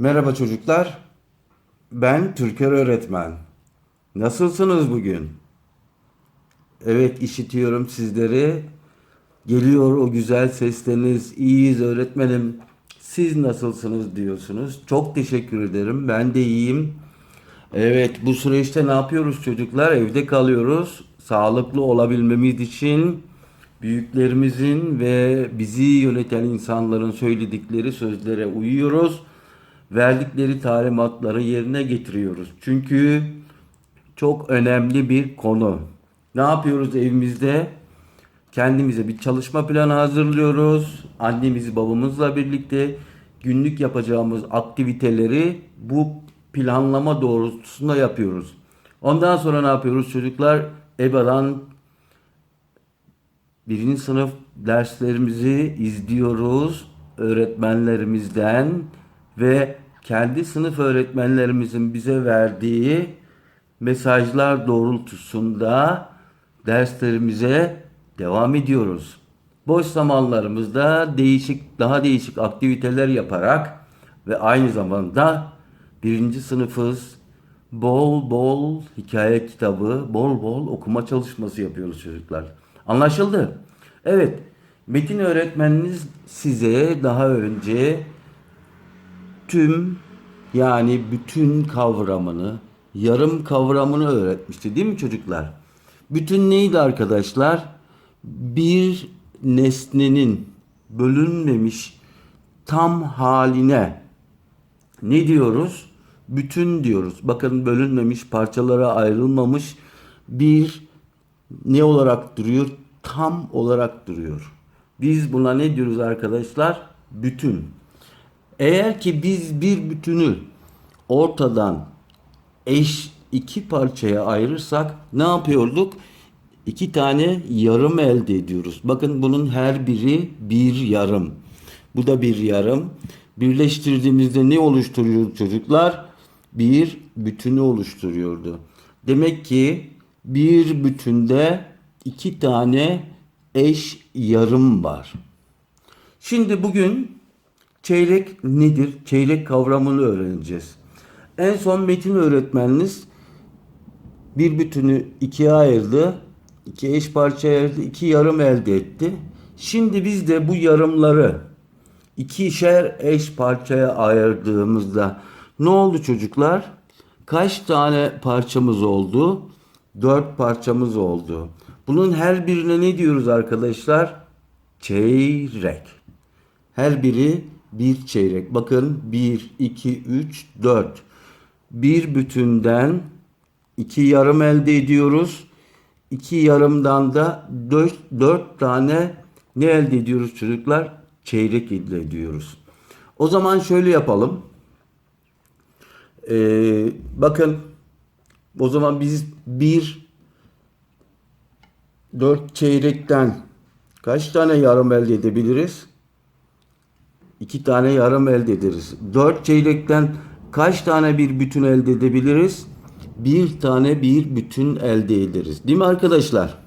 Merhaba çocuklar. Ben Türker öğretmen. Nasılsınız bugün? Evet işitiyorum sizleri. Geliyor o güzel sesleriniz. İyiyiz öğretmenim. Siz nasılsınız diyorsunuz. Çok teşekkür ederim. Ben de iyiyim. Evet bu süreçte ne yapıyoruz çocuklar? Evde kalıyoruz. Sağlıklı olabilmemiz için büyüklerimizin ve bizi yöneten insanların söyledikleri sözlere uyuyoruz. Verdikleri talimatları yerine getiriyoruz. Çünkü çok önemli bir konu. Ne yapıyoruz evimizde? Kendimize bir çalışma planı hazırlıyoruz. Annemiz babamızla birlikte günlük yapacağımız aktiviteleri bu planlama doğrultusunda yapıyoruz. Ondan sonra ne yapıyoruz çocuklar? EBA'dan birinci sınıf derslerimizi izliyoruz öğretmenlerimizden ve kendi sınıf öğretmenlerimizin bize verdiği mesajlar doğrultusunda derslerimize devam ediyoruz. Boş zamanlarımızda değişik daha değişik aktiviteler yaparak ve aynı zamanda birinci sınıfız bol bol hikaye kitabı, bol bol okuma çalışması yapıyoruz çocuklar. Anlaşıldı? Evet, Metin öğretmeniniz size daha önce tüm yani bütün kavramını, yarım kavramını öğretmişti değil mi çocuklar? Bütün neydi arkadaşlar? Bir nesnenin bölünmemiş tam haline ne diyoruz? Bütün diyoruz. Bakın bölünmemiş, parçalara ayrılmamış bir ne olarak duruyor? Tam olarak duruyor. Biz buna ne diyoruz arkadaşlar? Bütün. Eğer ki biz bir bütünü ortadan eş iki parçaya ayırırsak ne yapıyorduk? İki tane yarım elde ediyoruz. Bakın bunun her biri bir yarım. Bu da bir yarım. Birleştirdiğimizde ne oluşturuyor çocuklar? Bir bütünü oluşturuyordu. Demek ki bir bütünde iki tane eş yarım var. Şimdi bugün çeyrek nedir? Çeyrek kavramını öğreneceğiz. En son Metin öğretmeniniz bir bütünü ikiye ayırdı. iki eş parçaya ayırdı. iki yarım elde etti. Şimdi biz de bu yarımları ikişer eş parçaya ayırdığımızda ne oldu çocuklar? Kaç tane parçamız oldu? Dört parçamız oldu. Bunun her birine ne diyoruz arkadaşlar? Çeyrek. Her biri bir çeyrek. Bakın 1, 2, 3, 4. Bir bütünden iki yarım elde ediyoruz. İki yarımdan da dört, dört tane ne elde ediyoruz çocuklar? Çeyrek elde ediyoruz. O zaman şöyle yapalım. Ee, bakın o zaman biz bir dört çeyrekten kaç tane yarım elde edebiliriz? İki tane yarım elde ederiz. Dört çeyrekten kaç tane bir bütün elde edebiliriz? Bir tane bir bütün elde ederiz. Değil mi arkadaşlar?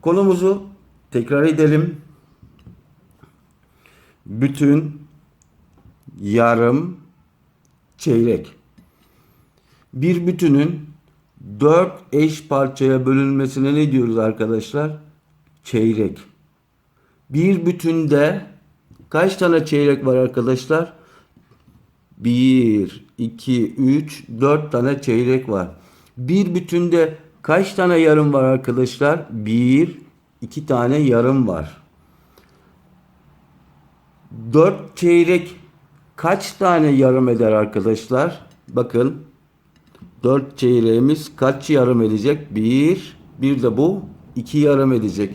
Konumuzu tekrar edelim. Bütün, yarım, çeyrek. Bir bütünün dört eş parçaya bölünmesine ne diyoruz arkadaşlar? Çeyrek. Bir bütünde kaç tane çeyrek var arkadaşlar? 1, 2, 3, 4 tane çeyrek var. Bir bütünde kaç tane yarım var arkadaşlar? 1, 2 tane yarım var. 4 çeyrek kaç tane yarım eder arkadaşlar? Bakın 4 çeyreğimiz kaç yarım edecek? 1, bir de bu 2 yarım edecek.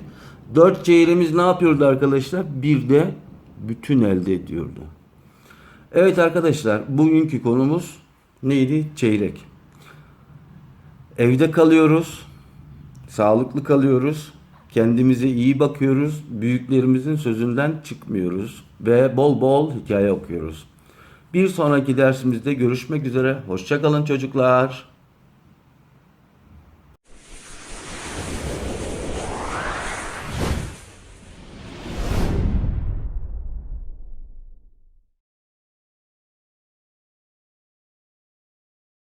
4 çeyreğimiz ne yapıyordu arkadaşlar? Bir de bütün elde ediyordu. Evet arkadaşlar bugünkü konumuz neydi? Çeyrek. Evde kalıyoruz. Sağlıklı kalıyoruz. Kendimize iyi bakıyoruz. Büyüklerimizin sözünden çıkmıyoruz. Ve bol bol hikaye okuyoruz. Bir sonraki dersimizde görüşmek üzere. Hoşçakalın çocuklar.